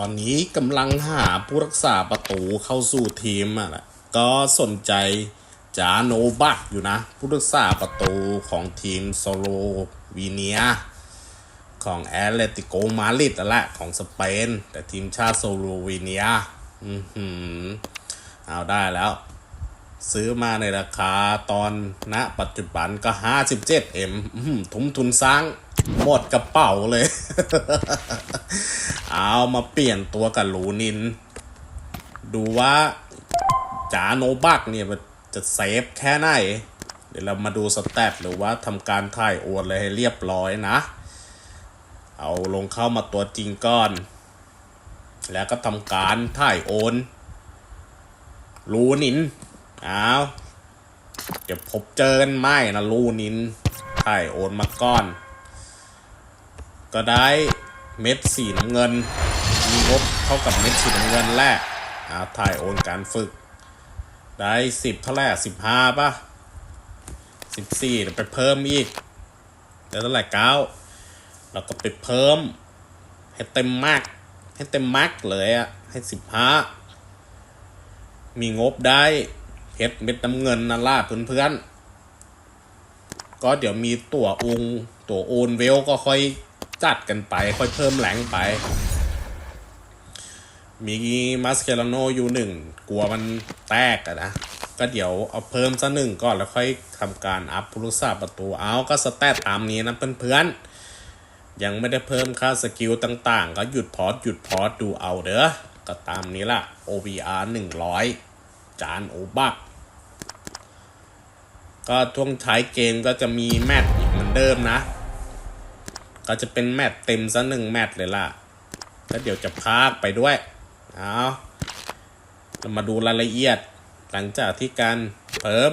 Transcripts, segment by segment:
ตอนนี้กำลังหาผู้รักษาประตูเข้าสู่ทีมอะแหละก็สนใจจาโนบักอยู่นะ ผู้รักษาประตูของทีมโซโลวีเนีย ของแอตเลติโกมาดริดนั่นแหละของสเปน แต่ทีมชาติโซโลวีเนียอือหือเอาได้แล้ว ซื้อมาในราคาตอนณปัจจุบันก็ 57M อื้อหือทุมทุนสร้างหมดกระเป๋าเลย เอามาเปลี่ยนตัวกับลูนิน ดูว่าจาโนบักเนี่ยมันจะเซฟแค่ไหน เดี๋ยวเรามาดูสแตทหรือว่าทำการถ่ายโอนเลยให้เรียบร้อยนะ เอาลงเข้ามาตัวจริงก่อน แล้วก็ทำการถ่ายโอนลูนินเอาเดี๋ยวพบเจอกันไหมนะลูนินถ่ายโอนมาก่อน ก็ได้ เม็ดสีน้ำเงิน มีงบเท่ากับเม็ดสีน้ำเงินแรกอาถ่ายโอนการฝึก ได้สิบเท่าไหร่สิบห้าป่ะสิบสี่ไปเพิ่มอีกได้เท่าไหร่เก้าแล้วก็ไปเพิ่ม ให้เต็มมาก ให้เต็มมากเลยอะให้สิบห้ามีงบได้เพชรเม็ดน้ำเงินนั่นล่ะเพื่อนๆก็เดี๋ยวมีตัวองตัวโอนเวลก็ค่อย จัดกันไป ค่อยเพิ่มแหลงไป มีมาสเคลโนอยู่หนึ่งกลัวมันแตกอะนะ ก็เดี๋ยวเอาเพิ่มสักหนึ่งก่อนแล้วค่อยทำการอัพผู้รักษาประตูเอาก็สแตทตามนี้นะเพื่อนๆ ยังไม่ได้เพิ่มค่าสกิลต่างๆ ก็หยุดพอดหยุดพอดดูเอาเด้อก็ตามนี้ละ OBR 100 จานโอบักก็ช่วงท้ายเกมก็จะมีแมตช์อีกเหมือนเดิมนะ ก็จะเป็นแมตช์เต็มซะหนึ่งแมตช์เลยล่ะ แล้วเดี๋ยวจะพากไปด้วย เอาเรามาดูรายละเอียด หลังจากที่การเพิ่ม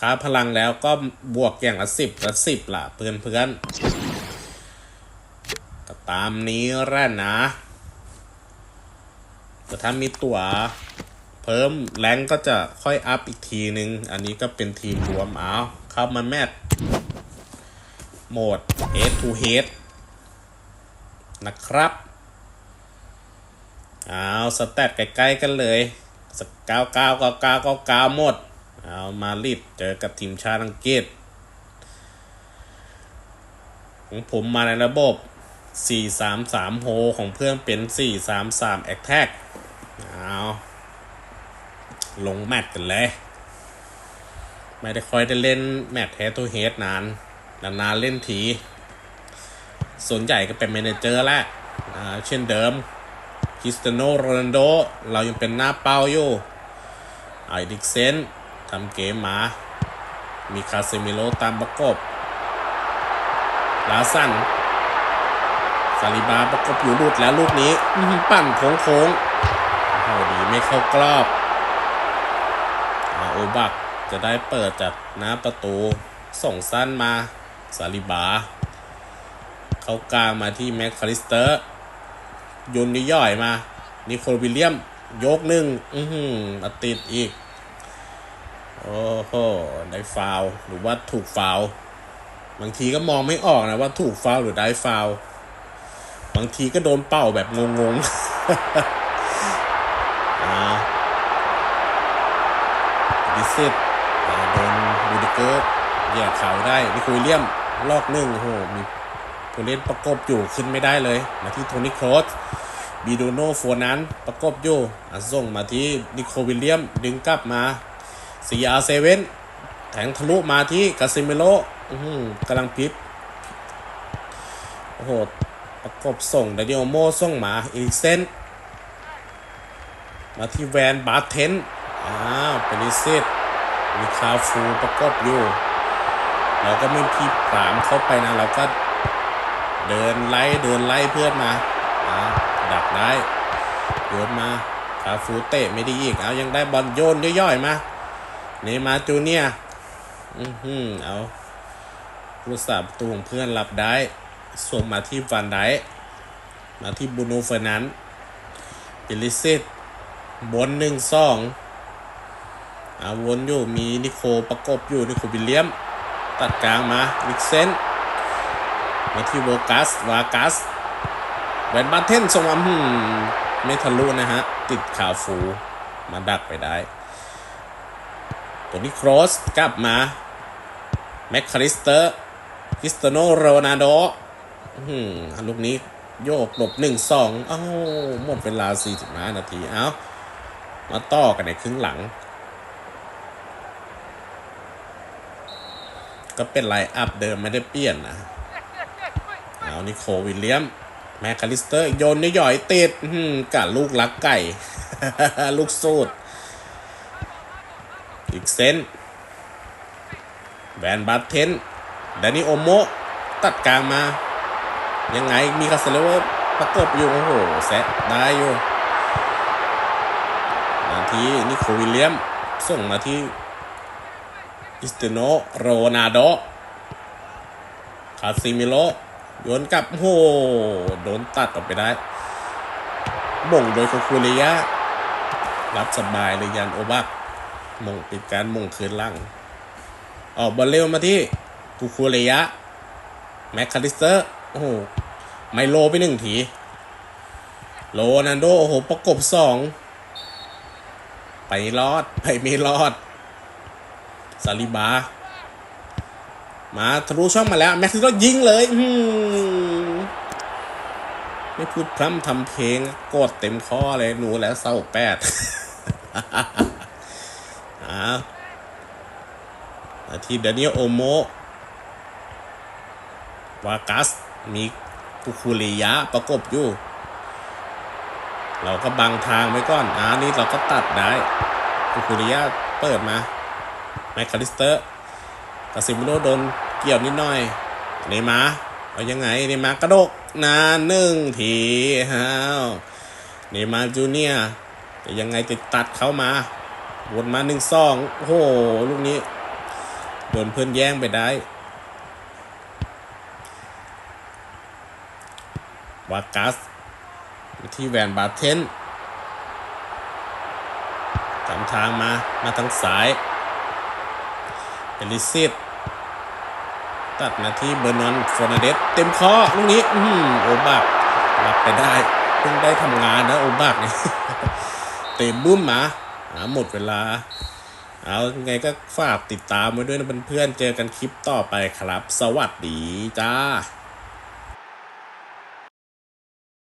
ค่าพลังแล้วก็บวกอย่างละสิบละสิบล่ะเพื่อนเพื่อนก็ตามนี้แหละนะ แต่ถ้ามีตั๋วเพิ่มแรงก็จะค่อยอัพอีกทีนึง อันนี้ก็เป็นทีมรวมเอาเข้ามาแมทโหมด head to head นะครับเอาสแตทใกล้ๆกันเลยสกเก้าเก้าเก้าเก้าเก้าเก้าหมดเอามาลิดเจอกับทีมชาติอังกฤษของผมมาในระบบ 433โฮของเพื่อนเป็น 433 Attack เอาลงแมตช์กันเลย ไม่ได้ค่อยได้เล่นแมตช์ Head to Head นานนานๆเล่นที ส่วนใหญ่ก็เป็นเมเนเจอร์แหละอ่าเช่นเดิมคริสเตยโนโรนัลโด เรายังเป็นหน้าเป้าอยู่ไอดิกเซนทำเกมมา มีคาเซมิโลตามประกบลาสันซาลิบาประกบอยู่หลุดแล้วลูกนี้อื้อหือปั่นโค้งโค้งๆโอ้โหดีไม่เข้ากรอบอาโอบักจะได้เปิดจากหน้าประตู ส่งสั้นมาซาลิบา เขากลางมาที่แม็กคาลิสเตอร์โยนย่อยๆมา นิโคลวิลเลียม ยกหนึ่งอือหือมาติดอีก โอ้โห ได้ฟาว หรือว่าถูกฟาว บางทีก็มองไม่ออกนะว่าถูกฟาวหรือได้ฟาว บางทีก็โดนเป่าแบบงงๆอ่าดิซิตโดนบูดิเกอร์แย่เข่าได้นิโคลวิลเลียมลอกหนึ่งโอ้โหมี ผู้เล่นประกบอยู่ขึ้นไม่ได้เลย มาที่โทนี่โครสบีโดโนโฟนั้นประกบอยู่อส่งมาที่นิโคลวิลเลียมดึงกลับมา CR7 แทงทะลุมาที่กาซิเมโลกำลังพลิกโอ้โหประกบส่งดานิโอโมส่งมาอีกเซนมาที่แวนบาเทนอ้าวเป็นิซิตมีคาฟูประกบอยู่ เราก็ไม่พีผลามเข้าไปนะ เราก็ เดินไล่เดินไล่เพื่อนมาอ่าดักได้โยนมาคาฟูเตะไม่ดีอีก เอายังได้บอลโยนย่อยๆมาเนมาจูเนียอือหือเอาลูกสาวประตูของเพื่อนรับได้ ส่งมาที่ฟันไดมาที่บูโนเฟอร์นันด์เปลิซิตบนหนึ่งสองอาวนอยู่มีนิโคประกบอยู่นิโควิลเลียม ตัดกลางมาวิกเซน มาที่โวกัส วากัสแวนบาเทนส่งมาหืมไม่ทะลุนะฮะ ติดขาฟูมาดักไปได้ ตัวนี้ครอสกลับมา แม็กคาริสเตอร์คริสเตโนโรนัลโดอืมลูกนี้โยกหลบหนึ่งสองเอ้าหมดเวลา45นาที เอ้า มาต่อกันในครึ่งหลัง ก็เป็นไลน์อัพเดิมไม่ได้เปลี่ยนนะ เอานิโคลวิลเลียม แมคคาลิสเตอร์โยนย่อยติดกับลูกลักไก่ ลูกสูดอีกเซนแวนบัตเทนดนิโอโมตัดกลางมา ยังไงมีคาเซเลเวอร์ประกบอยู่ โอ้โหแซะได้อยู่มาทีนิโควิลเลียม ส่งมาที่อิสเตโนโรนาโดคาซิมิโล โยนกลับ โอ้โหโดนตัดออกไปได้บ่งโดยโคคูเรียรับสบายเลยยันโอบักมงปิดการมงคืนล่าง ออกบอลเร็วมาที่คูคูเรียแมคคาลิสเตอร์ โอ้โห ไมโลไปหนึ่งทีโรนันโด โอ้โห ประกบสอง ไปรอด ไปไม่รอดซาลิบา มาทะลุช่องมาแล้ว แม็กซิโก็ยิงเลยไม่พูดพร่ำทำเพลงกดเต็มข้อเลยหนูแล้วเศร้าแปดอาทีเดนิโอโมวากัสมีกุคูริยะประกบอยู่ เราก็บังทางไว้ก่อนอ่านี่เราก็ตัดได้กุคูริยะเปิดมาแมคคาลิสเตอร์กาซิมิโนโดน เกี่ยวนิดหน่อยเนมาร์เอายังไงเนมาร์กระโดกนานหนึ่งทีฮาวเนมาร์จูเนียจะยังไงจะตัดเข้ามาวนมาหนึ่งสองโอ้โหลูกนี้โดนเพื่อนแย่งไปได้วากัสที่แวนบาเทนตามทางมา มาทางสายเอลิซิต ตัดมาที่เบอร์นอนฟอนาเดสเต็มข้อลูกนี้ อืมโอบักรับไปได้เพิ่งได้ทำงานนะโอบักเนี่ยเตะบุ้มมาหาหมดเวลา เอาไงก็ฝากติดตามไว้ด้วยนะเพื่อนๆเจอกันคลิปต่อไปครับ สวัสดีจ้า